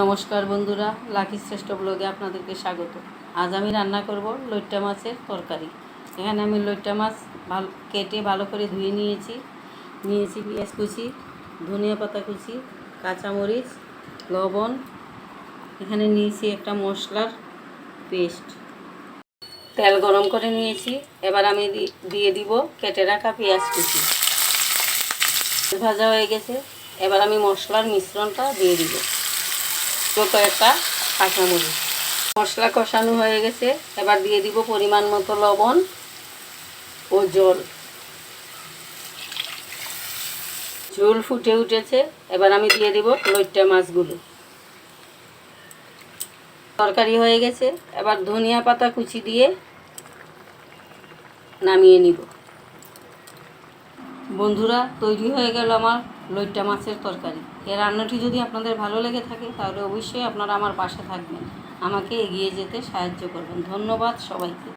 নমস্কার বন্ধুরা লাকি শ্রেষ্ঠ ব্লগে আপনাদেরকে স্বাগত। আজ আমি রান্না করব লইট্টা মাছের তরকারি। এখানে আমি লইট্টা মাছ ভালো, কেটে ভালো করে ধুয়ে নিয়েছি। নিয়েছি পেঁয়াজ কুচি, ধনিয়া পাতা কুচি, কাঁচামরিচ, লবণ। এখানে নিয়েছি একটা মশলার পেস্ট। তেল গরম করে নিয়েছি। এবার আমি দিয়ে দিব কেটে রাখা পেঁয়াজ কুচি। ভাজা হয়ে গেছে। এবার আমি মশলার মিশ্রণটা দিয়ে দিব। কয়েকটা কাঁচামরিচ মশলা কষানো হয়ে গেছে। এবার দিয়ে দিব পরিমাণ মতো লবণ ও জল। ঝোল ফুটে উঠেছে। এবার আমি দিয়ে দিব লইট্টা মাছগুলো। তরকারি হয়ে গেছে। এবার ধনিয়া পাতা কুচি দিয়ে নামিয়ে নিব। বন্ধুরা, তৈরি হয়ে গেল আমার লইট্টা মাছের তরকারি। এই রান্নাটি যদি আপনাদের ভালো লেগে থাকে, তাহলে অবশ্যই আপনারা আমার পাশে থাকবেন। আমাকে এগিয়ে যেতে সাহায্য করবেন। ধন্যবাদ সবাইকে।